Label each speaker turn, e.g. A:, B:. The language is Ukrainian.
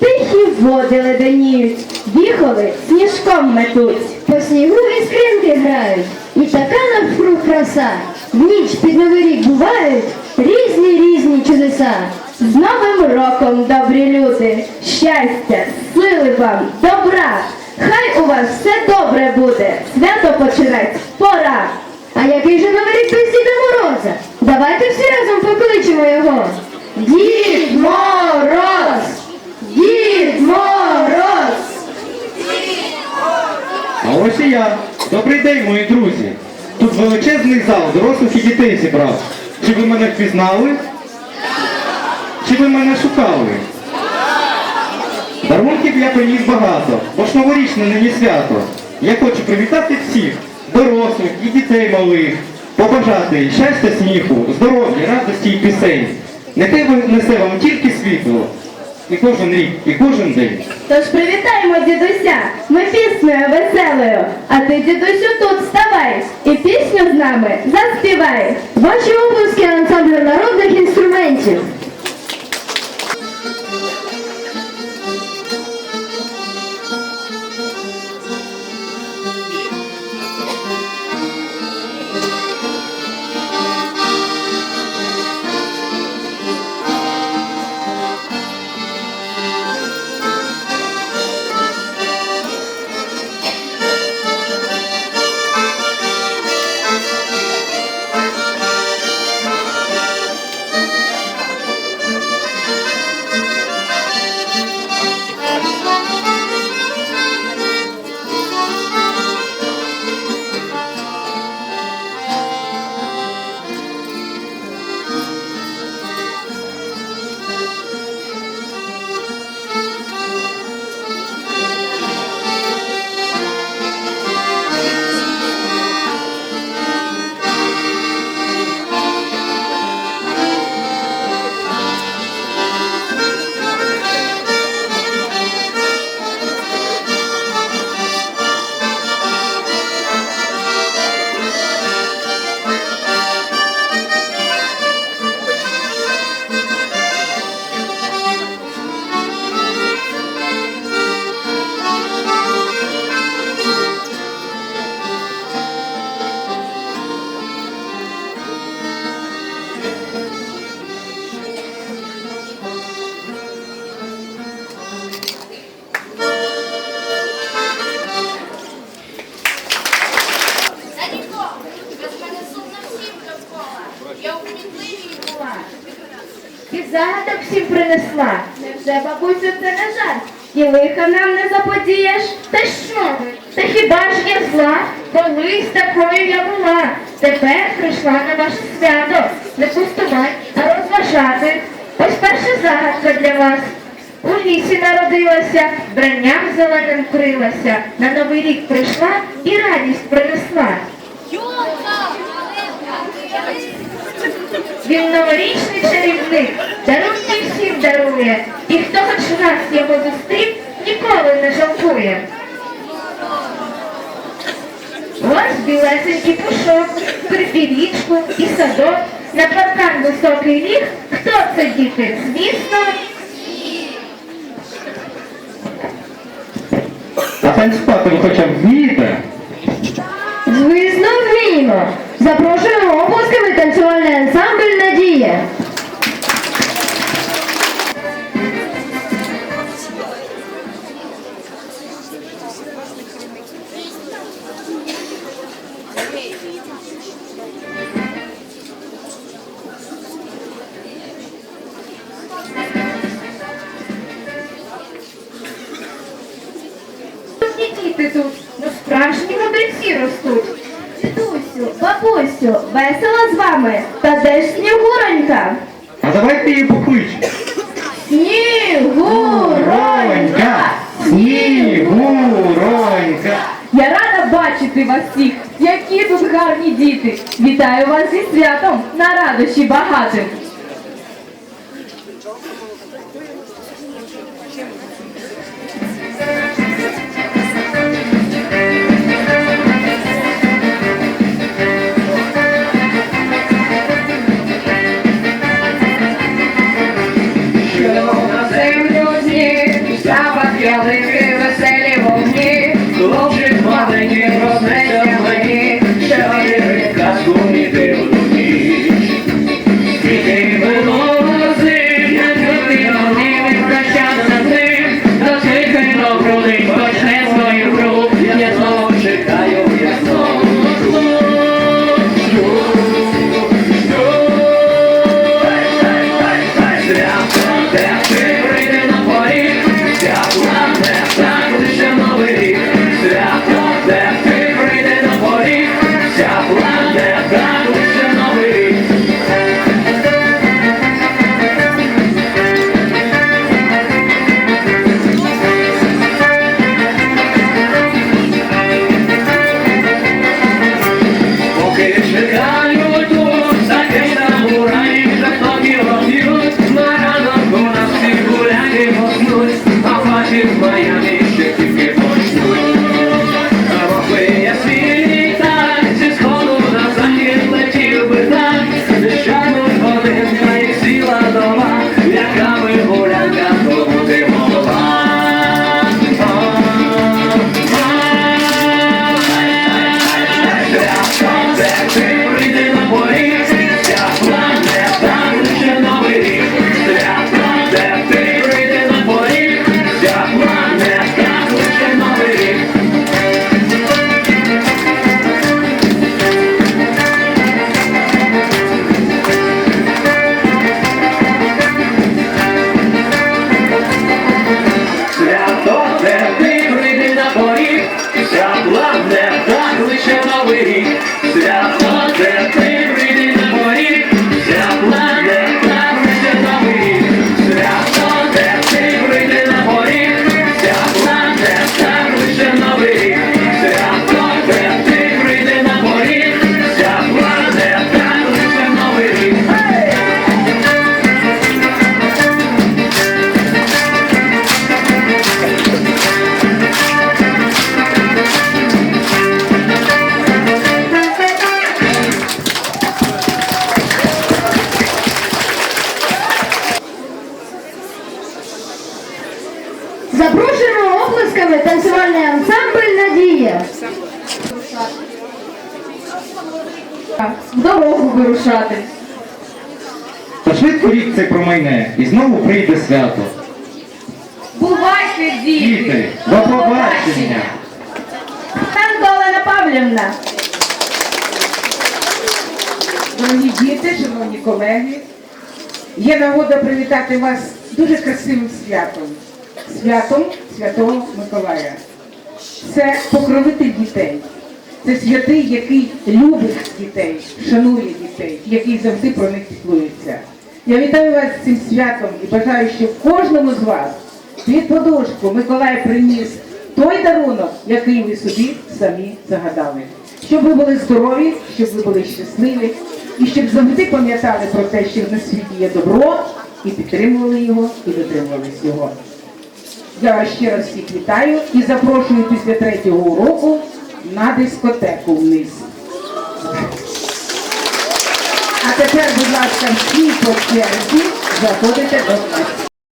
A: Тихі води леденіють, віхоли сніжком метуть.
B: По снігу іскринки грають, і така навкруг краса. В ніч під новий рік бувають різні різні чудеса.
A: З Новим роком, добрі люди, щастя, сили вам, добра. Хай у вас все добре буде, свято починать пора.
B: А який же новий рік без Діда Мороза? Давайте всі разом покличемо його. Дід Мороз! Дід!
C: А ось і я. Добрий день, мої друзі. Тут величезний зал дорослих і дітей зібрав. Чи ви мене впізнали? Чи ви мене шукали? Дарунків я приніс багато, бо ж новорічне нині свято. Я хочу привітати всіх, дорослих і дітей малих, побажати щастя, сміху, здоров'я, радості і пісень. Нехай несе вам тільки світло. І кожен рік, і кожен день.
A: Тож привітаємо дідуся, ми піснею веселою. А ти, дідусю, тут вставай і пісню з нами заспівай.
B: Ваші обласки ансамблю народних інструментів.
A: Принесла. Невже, бабусю, це не жаль? І лиха нам не заподієш? Та що ви? Та хіба ж я зла? Колись такою я була. Тепер прийшла на ваше свято. Не пустувати, а розважати. Ось перша загадка для вас. У лісі народилася, бранням зеленим вкрилася. На новий рік прийшла і радість принесла. Він новорічний чарівник, дарунки всім дарує, і хто хоч раз його зустрів, ніколи не жалкує. Ось білесенький пушок, припівічку і садок, на паркан високий ліг. Хто це діти? Звісно,
C: А танцювати ви хоча б вмієте?
A: Бабусю, весело з вами, та де ж снігуронька?
C: А давайте її покличемо.
A: Снігуронька!
C: Снігуронька!
A: Я рада бачити вас всіх, які тут гарні діти. Вітаю вас зі святом на радощі багатим. А фаші
D: в дорогу вирушати.
C: Та швидко рік цей промайне, і знову прийде свято.
A: Бувайте,
C: Діти, до побачення!
A: Танко Олена Павлівна.
E: Дорогі діти, шановні колеги, є нагода привітати вас дуже красивим святом. Святом Святого Миколая. Це покровитель дітей. Це святий, який любить дітей, шанує дітей, який завжди про них піклується. Я вітаю вас з цим святом і бажаю, щоб кожному з вас під подушку Миколай приніс той дарунок, який ви собі самі загадали. Щоб ви були здорові, щоб ви були щасливі, і щоб завжди пам'ятали про те, що на світі є добро, і підтримували його, і дотримувались його. Я вас ще раз всіх вітаю і запрошую після третього уроку на дискотеку вниз. А тепер, будь ласка, всі по черзі заходите до класу.